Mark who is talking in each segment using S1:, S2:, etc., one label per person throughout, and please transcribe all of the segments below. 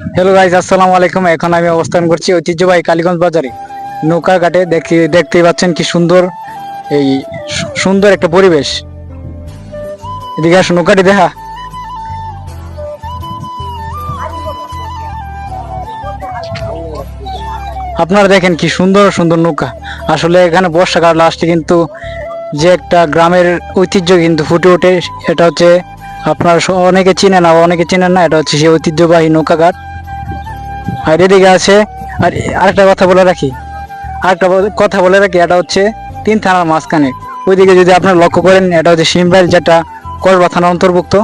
S1: Hello guys আসসালামু আলাইকুম। এখন আমি অবস্থান করছি ঐতিহ্যবাহী কালীগঞ্জ বাজারে। নৌকা ঘাটে দেখি দেখতেই পাচ্ছেন কি সুন্দর, এই সুন্দর একটা পরিবেশ। এদিকে আসো, নৌকাটি দেখা। আপনারা দেখেন কি সুন্দর সুন্দর নৌকা। আসলে এখানে বর্ষাকাল লাস্টে কিন্তু যে একটা গ্রামের ঐতিহ্য কিন্তু ফুটে ওঠে। এটা হচ্ছে আপনারা অনেকে চিনেন না অনেকে চিনেন না, এটা হচ্ছে সেই ঐতিহ্যবাহী নৌকা ঘাট। আর এদিকে আছে? আর আরেকটা কথা বলে রাখি। আরেকটা কথা বলে রাখি, এটা হচ্ছে তিন থানার মাঝখানে। ওইদিকে যদি আপনারা লক্ষ্য করেন, এটা হচ্ছে সিমরাইল যেটা করবা থানার অন্তর্ভুক্ত।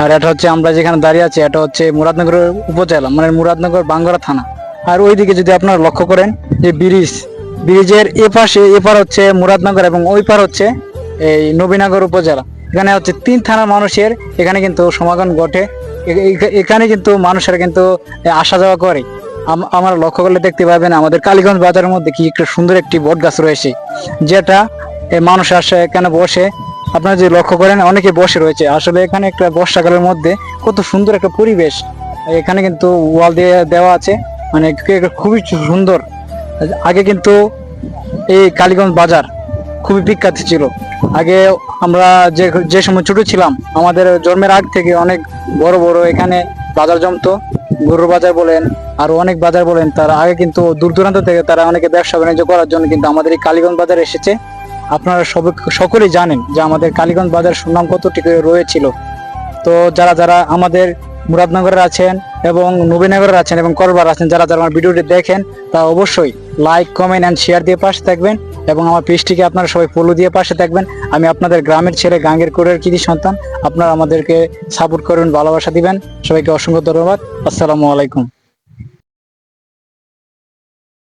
S1: আর এটা হচ্ছে আমরা যেখানে দাঁড়িয়ে আছি, এটা হচ্ছে মুরাদনগর উপজেলা মানে মুরাদনগর বাঙ্গরা থানা। আর ওইদিকে যদি আপনারা লক্ষ্য করেন, যে ব্রিজ, ব্রিজের এপাশে, এপার হচ্ছে মুরাদনগর এবং ওই পার হচ্ছে এই নবীনগর উপজেলা। এখানে হচ্ছে তিন থানার মানুষের এখানে কিন্তু সমাগম ঘটে। এখানে কিন্তু মানুষেরা কিন্তু আসা যাওয়া করে। আমরা লক্ষ্য করলে দেখতে পাবেন আমাদের কালীগঞ্জ বাজারের মধ্যে কি একটা সুন্দর একটি বট গাছ রয়েছে, যেটা মানুষ আসে, এখানে বসে। আপনারা যদি লক্ষ্য করেন, অনেকে বসে রয়েছে। আসলে এখানে একটা বর্ষাকালের মধ্যে কত সুন্দর একটা পরিবেশ। এখানে কিন্তু ওয়াল দিয়ে দেওয়া আছে মানে খুবই সুন্দর। আগে কিন্তু এই কালীগঞ্জ বাজার খুবই বিখ্যাত ছিল। আগে আমরা যে যে সময় ছোট ছিলাম, আমাদের জন্মের আগ থেকে অনেক বড় বড় এখানে বাজার জমতো। গরুর বাজার বলেন, আর অনেক বাজার বলেন, তারা আগে কিন্তু দূর দূরান্ত থেকে তারা অনেকে ব্যবসা বাণিজ্য করার জন্য কিন্তু আমাদের এই কালীগঞ্জ বাজার এসেছে। আপনারা সব সকলেই জানেন যে আমাদের কালীগঞ্জ বাজার সুনাম কতটুকু রয়েছিল। তো যারা যারা আমাদের মুরাদনগরের আছেন এবং নবীনগরের আছেন এবং করবার আছেন, যারা যারা আমার ভিডিওটি দেখেন তা অবশ্যই লাইক কমেন্ট অ্যান্ড শেয়ার দিয়ে পাশে থাকবেন। এবং আমার পেজটিকে আপনারা সবাই পলু দিয়ে পাশে থাকবেন। আমি আপনাদের গ্রামের ছেলে গাঙ্গের কোরের কৃতি সন্তান। আপনারা আমাদেরকে সাপোর্ট করবেন ভালোবাসা দিবেন। সবাইকে অসংখ্য ধন্যবাদ। আসসালামু আলাইকুম।